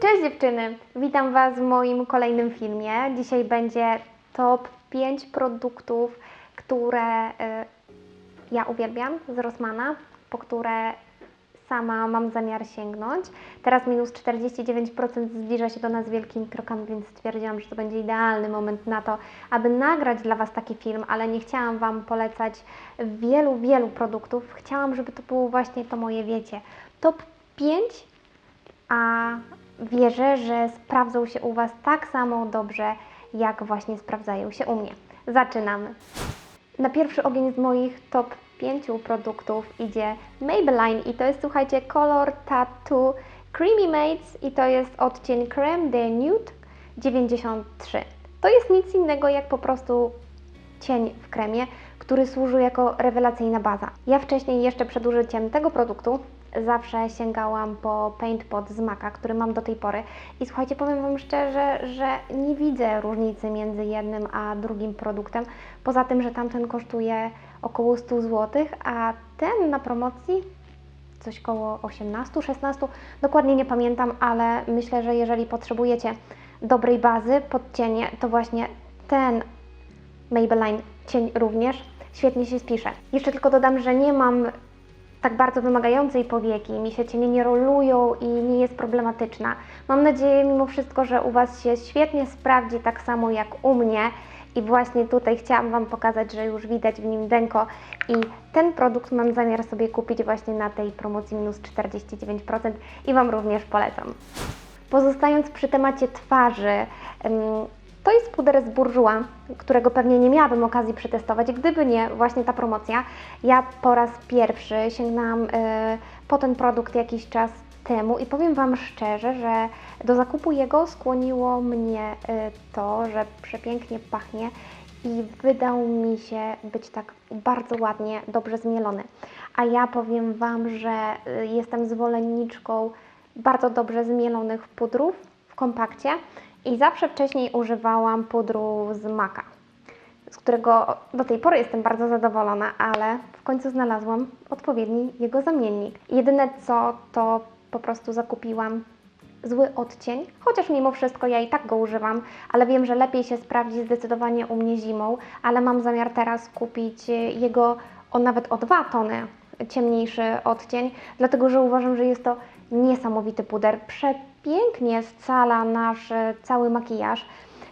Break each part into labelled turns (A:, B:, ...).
A: Cześć dziewczyny! Witam Was w moim kolejnym filmie. Dzisiaj będzie top 5 produktów, które y, ja uwielbiam z Rossmana, po które sama mam zamiar sięgnąć. Teraz minus 49% zbliża się do nas wielkimi krokami, więc stwierdziłam, że to będzie idealny moment na to, aby nagrać dla Was taki film, ale nie chciałam Wam polecać wielu, wielu produktów. Chciałam, żeby to było właśnie to moje, wiecie, top 5 a wierzę, że sprawdzą się u Was tak samo dobrze, jak właśnie sprawdzają się u mnie. Zaczynamy. Na pierwszy ogień z moich top 5 produktów idzie Maybelline i to jest, słuchajcie, Color Tattoo Creamy Mates i to jest odcień Creme de Nude 93. To jest nic innego jak po prostu cień w kremie, który służy jako rewelacyjna baza. Ja wcześniej jeszcze przed użyciem tego produktu zawsze sięgałam po Paint Pot z Maka, który mam do tej pory. I słuchajcie, powiem Wam szczerze, że nie widzę różnicy między jednym a drugim produktem. Poza tym, że tamten kosztuje około 100 zł, a ten na promocji coś koło 18-16, dokładnie nie pamiętam, ale myślę, że jeżeli potrzebujecie dobrej bazy pod cienie, to właśnie ten Maybelline cień również świetnie się spisze. Jeszcze tylko dodam, że nie mam tak bardzo wymagającej powieki, mi się cienie nie rolują i nie jest problematyczna. Mam nadzieję mimo wszystko, że u Was się świetnie sprawdzi, tak samo jak u mnie. I właśnie tutaj chciałam Wam pokazać, że już widać w nim denko i ten produkt mam zamiar sobie kupić właśnie na tej promocji minus 49% i Wam również polecam. Pozostając przy temacie twarzy, to jest puder z Bourjois, którego pewnie nie miałabym okazji przetestować, gdyby nie właśnie ta promocja. Ja po raz pierwszy sięgnęłam e, po ten produkt jakiś czas temu i powiem Wam szczerze, że do zakupu jego skłoniło mnie e, to, że przepięknie pachnie i wydał mi się być tak bardzo ładnie, dobrze zmielony. A ja powiem Wam, że e, jestem zwolenniczką bardzo dobrze zmielonych pudrów w kompakcie i zawsze wcześniej używałam pudru z Maka, z którego do tej pory jestem bardzo zadowolona, ale w końcu znalazłam odpowiedni jego zamiennik. Jedyne co, to po prostu zakupiłam zły odcień, chociaż mimo wszystko ja i tak go używam, ale wiem, że lepiej się sprawdzi zdecydowanie u mnie zimą, ale mam zamiar teraz kupić jego o nawet o dwa tony ciemniejszy odcień, dlatego że uważam, że jest to niesamowity puder. Przepięknie scala nasz e, cały makijaż.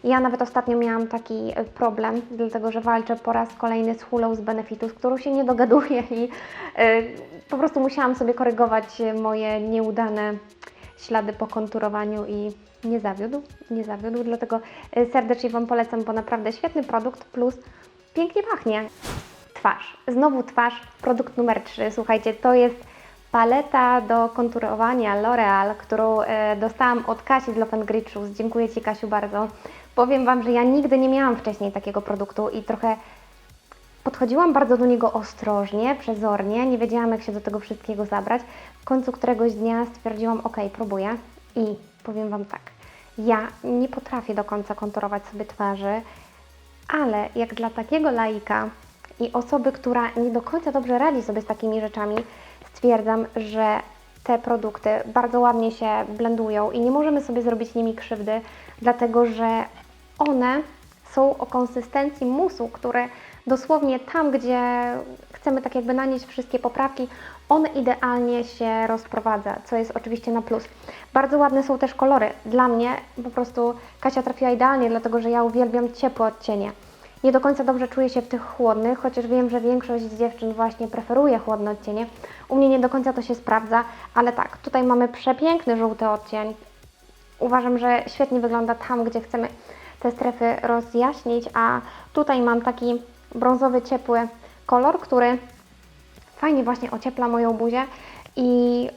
A: Ja nawet ostatnio miałam taki e, problem, dlatego że walczę po raz kolejny z hulą z benefitu, z którą się nie dogaduję i e, po prostu musiałam sobie korygować moje nieudane ślady po konturowaniu i nie zawiódł, nie zawiódł, dlatego serdecznie Wam polecam, bo naprawdę świetny produkt plus pięknie pachnie. Twarz. Znowu twarz, produkt numer 3. Słuchajcie, to jest paleta do konturowania L'Oreal, którą e, dostałam od Kasi z Love. Dziękuję Ci Kasiu bardzo. Powiem Wam, że ja nigdy nie miałam wcześniej takiego produktu i trochę podchodziłam bardzo do niego ostrożnie, przezornie, nie wiedziałam jak się do tego wszystkiego zabrać. W końcu któregoś dnia stwierdziłam, ok, próbuję i powiem Wam tak, ja nie potrafię do końca konturować sobie twarzy, ale jak dla takiego laika i osoby, która nie do końca dobrze radzi sobie z takimi rzeczami, stwierdzam, że te produkty bardzo ładnie się blendują i nie możemy sobie zrobić nimi krzywdy, dlatego że one są o konsystencji musu, który dosłownie tam, gdzie chcemy tak jakby nanieść wszystkie poprawki, on idealnie się rozprowadza, co jest oczywiście na plus. Bardzo ładne są też kolory. Dla mnie po prostu Kasia trafiła idealnie, dlatego że ja uwielbiam ciepłe odcienie. Nie do końca dobrze czuję się w tych chłodnych, chociaż wiem, że większość dziewczyn właśnie preferuje chłodne odcienie. U mnie nie do końca to się sprawdza, ale tak, tutaj mamy przepiękny żółty odcień. Uważam, że świetnie wygląda tam, gdzie chcemy te strefy rozjaśnić, a tutaj mam taki brązowy, ciepły kolor, który fajnie właśnie ociepla moją buzię i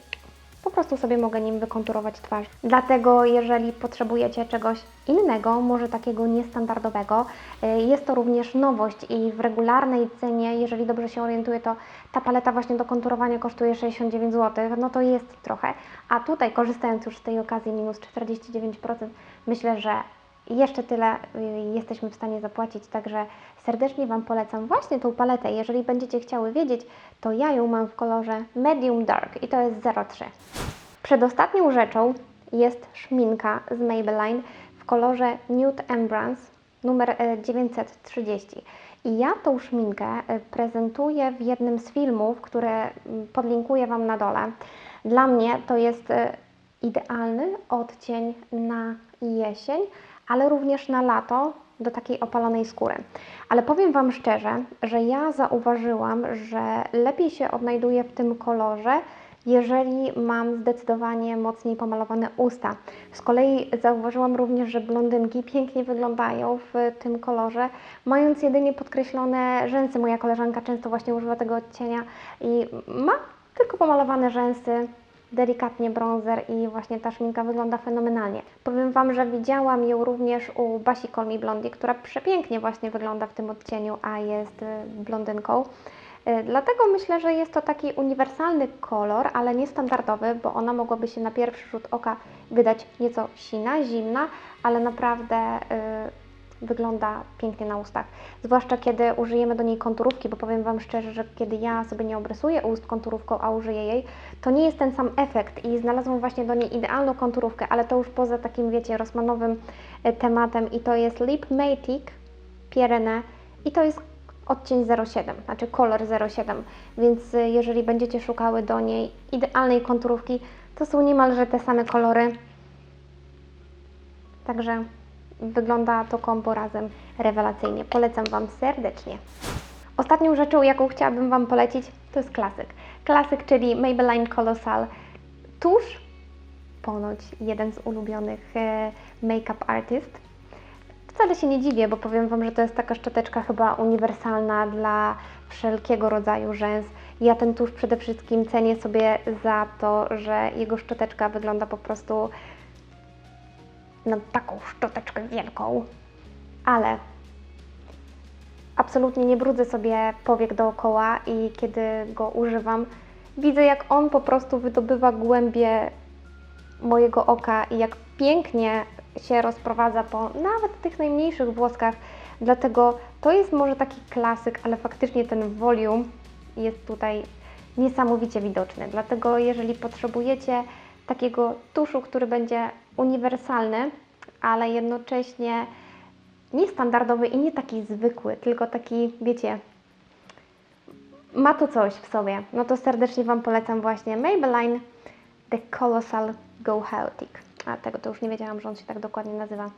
A: po prostu sobie mogę nim wykonturować twarz. Dlatego jeżeli potrzebujecie czegoś innego, może takiego niestandardowego, y, jest to również nowość i w regularnej cenie, jeżeli dobrze się orientuję, to ta paleta właśnie do konturowania kosztuje 69 zł, no to jest trochę, a tutaj korzystając już z tej okazji minus 49%, myślę, że jeszcze tyle y, jesteśmy w stanie zapłacić, także serdecznie Wam polecam właśnie tą paletę. Jeżeli będziecie chciały wiedzieć, to ja ją mam w kolorze Medium Dark i to jest 03. Przedostatnią rzeczą jest szminka z Maybelline w kolorze Nude Embrace numer e, 930. I ja tą szminkę e, prezentuję w jednym z filmów, które mm, podlinkuję Wam na dole. Dla mnie to jest e, idealny odcień na jesień, ale również na lato do takiej opalonej skóry. Ale powiem Wam szczerze, że ja zauważyłam, że lepiej się odnajduję w tym kolorze, jeżeli mam zdecydowanie mocniej pomalowane usta. Z kolei zauważyłam również, że blondynki pięknie wyglądają w tym kolorze, mając jedynie podkreślone rzęsy. Moja koleżanka często właśnie używa tego odcienia i ma tylko pomalowane rzęsy, delikatnie bronzer i właśnie ta szminka wygląda fenomenalnie. Powiem Wam, że widziałam ją również u Basi Kolmi Blondi, która przepięknie właśnie wygląda w tym odcieniu, a jest y, blondynką. Y, Dlatego myślę, że jest to taki uniwersalny kolor, ale niestandardowy, bo ona mogłaby się na pierwszy rzut oka wydać nieco sina, zimna, ale naprawdę y, wygląda pięknie na ustach. Zwłaszcza kiedy użyjemy do niej konturówki, bo powiem Wam szczerze, że kiedy ja sobie nie obrysuję ust konturówką, a użyję jej, to nie jest ten sam efekt i znalazłam właśnie do niej idealną konturówkę, ale to już poza takim, wiecie, rosmanowym e, tematem i to jest Lip Matic Pierene i to jest odcień 07, znaczy kolor 07, więc y, jeżeli będziecie szukały do niej idealnej konturówki, to są niemalże te same kolory. Także wygląda to kombo razem rewelacyjnie. Polecam Wam serdecznie. Ostatnią rzeczą, jaką chciałabym Wam polecić, to jest klasyk. Klasyk, czyli Maybelline Colossal Tusz, ponoć jeden z ulubionych e, make-up artist. Wcale się nie dziwię, bo powiem Wam, że to jest taka szczoteczka chyba uniwersalna dla wszelkiego rodzaju rzęs. Ja ten tusz przede wszystkim cenię sobie za to, że jego szczoteczka wygląda po prostu na taką szczoteczkę wielką. Ale absolutnie nie brudzę sobie powiek dookoła i kiedy go używam, widzę jak on po prostu wydobywa głębie mojego oka i jak pięknie się rozprowadza po nawet tych najmniejszych włoskach. Dlatego to jest może taki klasyk, ale faktycznie ten volume jest tutaj niesamowicie widoczny. Dlatego jeżeli potrzebujecie takiego tuszu, który będzie uniwersalny, ale jednocześnie niestandardowy i nie taki zwykły, tylko taki, wiecie, ma to coś w sobie, no to serdecznie Wam polecam właśnie Maybelline The Colossal Go Chaotic. A tego to już nie wiedziałam, że on się tak dokładnie nazywa,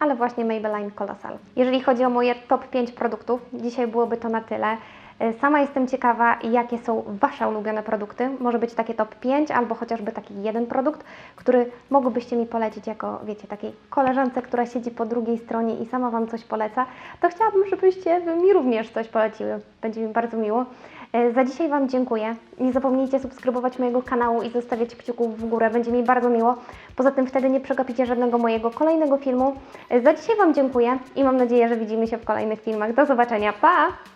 A: ale właśnie Maybelline Colossal. Jeżeli chodzi o moje top 5 produktów, dzisiaj byłoby to na tyle. E, Sama jestem ciekawa, jakie są Wasze ulubione produkty. Może być takie top 5 albo chociażby taki jeden produkt, który mogłybyście mi polecić jako, wiecie, takiej koleżance, która siedzi po drugiej stronie i sama Wam coś poleca. To chciałabym, żebyście mi również coś poleciły. Będzie mi bardzo miło. E, Za dzisiaj Wam dziękuję. Nie zapomnijcie subskrybować mojego kanału i zostawiać kciuków w górę. Będzie mi bardzo miło. Poza tym wtedy nie przegapicie żadnego mojego kolejnego filmu. E, Za dzisiaj Wam dziękuję i mam nadzieję, że widzimy się w kolejnych filmach. Do zobaczenia. Pa!